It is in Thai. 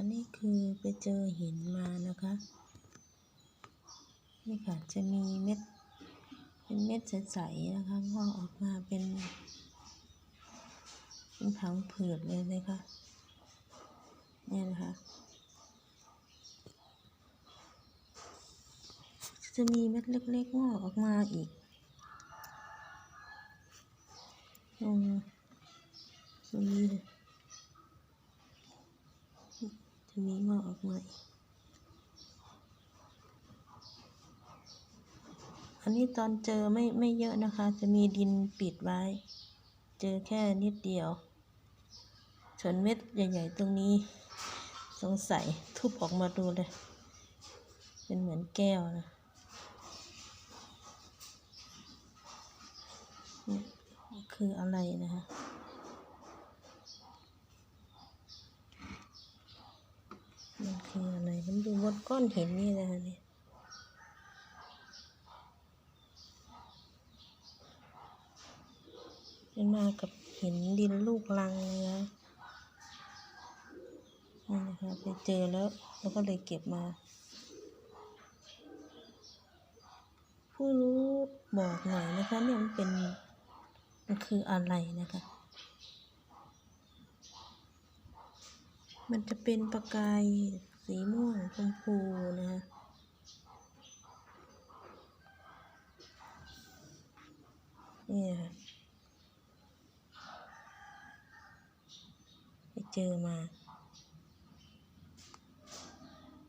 อันนี้คือไปเจอหินมานะคะ นี่ค่ะจะมีเม็ด เป็นเม็ดใสๆนะคะงอกออกมาเป็นเป็นผังผืดเลยนะคะเนี่ยนะคะ จะมีเม็ดเล็กๆงอกออกมาอีกตรงตรงนี้ เลยจะมีงอกออกมาอีกอันนี้ตอนเจอไม่ไม่เยอะนะคะ จะมีดินปิดไว้ เจอแค่นิดเดียว ส่วนเม็ดใหญ่ ๆ ตรงนี้ สงสัยทุบออกมาดูเลย เป็นเหมือนแก้วนะนี่คืออะไรนะคะ มันคืออะไร มันอยู่บนก้อนหินนี่นะคะเนี่ยเป็นมากับหินดินลูกลังเลยนะนี่นะคะไปเจอแล้วแล้วก็เลยเก็บมา ผู้รู้บอกหน่อยนะคะเนี่ยมันเป็น มันคืออะไรนะคะ มันจะเป็นประกายสีม่วงชมพูนะคะนี่ยค่ะไปเจอมา